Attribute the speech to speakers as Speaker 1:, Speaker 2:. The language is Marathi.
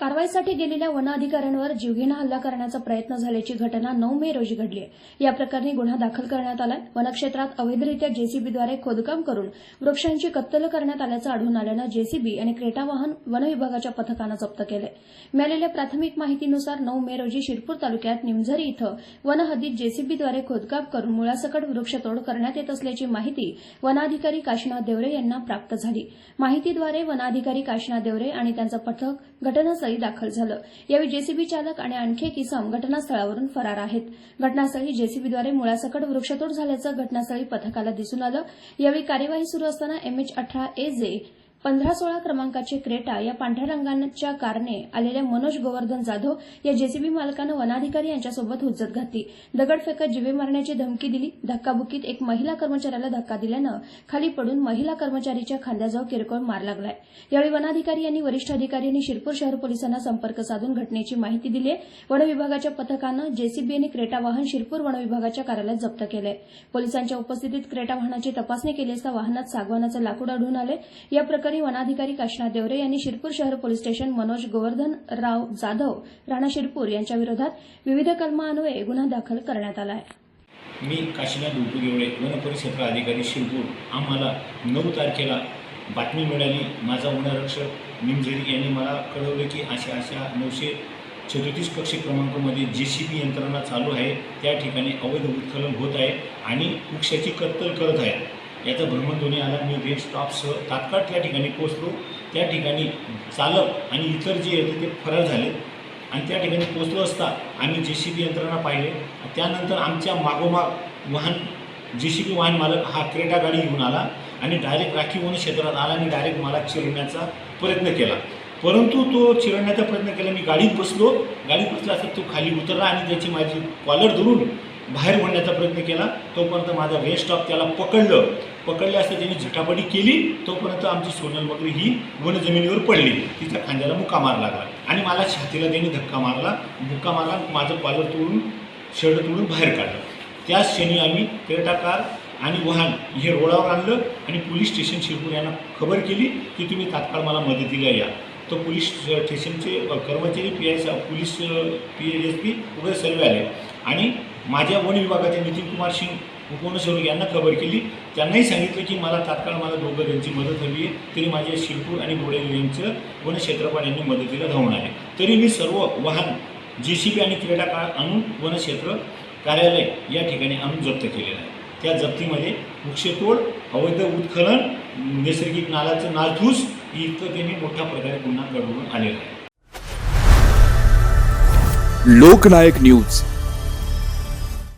Speaker 1: कारवाईसाठी गेलेल्या वन अधिकाऱ्यांवर जीवघेणा हल्ला करण्याचा प्रयत्न झाल्याची घटना नऊ मे रोजी घडली आहे. या प्रकरणी गुन्हा दाखल करण्यात आला वनक्षेत्रात अवैधरित्या जेसीबीद्वारे खोदकाम करून वृक्षांची कत्तल करण्यात आल्याचं आढळून आल्यानं जेसीबी आणि क्रेटा वाहन वनविभागाच्या पथकानं जप्त केले मिळालेल्या प्राथमिक माहितीनुसार नऊ मे रोजी शिरपूर तालुक्यात निमझरी इथं वनहद्दीत जेसीबीद्वारे खोदकाम करून मुळासकट वृक्षतोड करण्यात येत असल्याची माहिती वनाधिकारी काशीनाथ देवरे यांना प्राप्त झाली. माहितीद्वारे वनाधिकारी काशीनाथ देवरे आणि त्यांचं पथक घटनास्थळी दाखल झालं. यावेळी जेसीबी चालक आणि आणखी एक इसम घटनास्थळावरून फरार आहेत. घटनास्थळी जेसीबीद्वारे मुळासकट वृक्षतोड झाल्याचं घटनास्थळी पथकाला दिसून आलं. यावेळी कार्यवाही सुरू असताना एमएच अठरा ए जे पंधरा सोळा क्रमांकाचे क्रेटा या पांढऱ्या रंगाच्या कारने आलेल्या मनोज गोवर्धन जाधव या जेसीबी मालकानं वनाधिकारी यांच्यासोबत हुज्जत घातली. दगडफेकत जिवे मारण्याची धमकी दिली. धक्काबुकीत एक महिला कर्मचाऱ्याला धक्का दिल्यानं खाली पडून महिला कर्मचारीच्या खांद्याजवळ किरकोळ मार लागलाय. यावेळी वनाधिकारी यांनी वरिष्ठ अधिकारी आणि शिरपूर शहर पोलिसांना संपर्क साधून घटनेची माहिती दिली वनविभागाच्या वन विभागाच्या पथकानं जेसीबी आणि क्रेटा वाहन शिरपूर वन विभागाच्या कार्यालयात जप्त केलंय. पोलिसांच्या उपस्थितीत क्रेटा वाहनाची तपासणी केली असता वाहनात सागवानाचं लाकूड आढळून आले या प्रकरणी वनाधिकारी काशीनाथ देवरे यांनी शिरपूर शहर पोलीस स्टेशन मनोज गोवर्धन राव जाधव राणा शिरपूर यांच्या विरोधात विविध कलमान्वये गुन्हा दाखल करण्यात आला आहे.
Speaker 2: मी काशीनाथ उपदेवळे वन परिक्षेत्र अधिकारी शिरपूर. आम्हाला नऊ तारखेला बातमी मिळाली. माझा वनरक्षक निमझरी यांनी मला कळवलं की अशा अशा नऊशे चतुर्थीस कक्ष क्रमांकामध्ये जे सी बी यंत्रणा चालू आहे. त्या ठिकाणी अवैध उत्खनन होत आहे आणि वृक्षाची कत्तल करत आहे. याचा भ्रमणध्वनी आला. मी रेड स्टॉपसह तात्काळ त्या ठिकाणी पोचलो त्या ठिकाणी चालक आणि इतर जे होते ते फरार झाले. आणि त्या ठिकाणी पोचलो असता आम्ही जे सी बी यंत्रणा पाहिले. त्यानंतर आमच्या मागोमाग वाहन जे सी बी वाहन मालक हा क्रेटा गाडी घेऊन आला आणि डायरेक्ट राखीव वन क्षेत्रात आला आणि डायरेक्ट मला चिरण्याचा प्रयत्न केला. परंतु तो चिरण्याचा प्रयत्न केला. मी गाडीत बसलो. गाडीत बसला असता तो खाली उतरला आणि त्याची माझी कॉलर धरून बाहेर म्हणण्याचा प्रयत्न केला तोपर्यंत माझा रेस्ट ऑफ त्याला पकडलं. पकडले असता त्यांनी झटापटी केली तोपर्यंत आमची सोनल बकरी ही वन जमिनीवर पडली. तिच्या खांद्याला मुक्का मार लागला. आणि मला छातीला त्यांनी धक्का मारला. मुक्का मारला माझं कॉलर तोडून शर्ट तोडून बाहेर काढलं. त्याच क्षणी आम्ही क्रेटा कार आणि वाहन हे रोडावर आणलं आणि पोलीस स्टेशन शिरपूर यांना खबर केली की तुम्ही तात्काळ मला मदतीला या. तो पोलीस स्टेशनचे कर्मचारी P S police P S P वगैरे सर्व आले. आणि माझ्या वन विभागाचे नितीन कुमार सिंग उपवनसर्व यांना खबर केली. त्यांनाही सांगितलं की मला तात्काळ मला दोघं त्यांची मदत हवी आहे. तरी माझे शिरपूर आणि बोडे यांचं वन क्षेत्रपाल यांनी मदतीला धावून आले. तरी मी सर्व वाहन जे सी बी आणि क्रीडा काळ आणून वनक्षेत्र कार्यालय या ठिकाणी आणून जप्त केलेलं आहे. त्या जप्तीमध्ये वृक्षतोड अवैध उत्खनन नैसर्गिक नालाचं नालधूस इतकं त्यांनी मोठ्या प्रकारे गुन्हा घडवून आलेला आहे.
Speaker 3: लोकनायक न्यूज.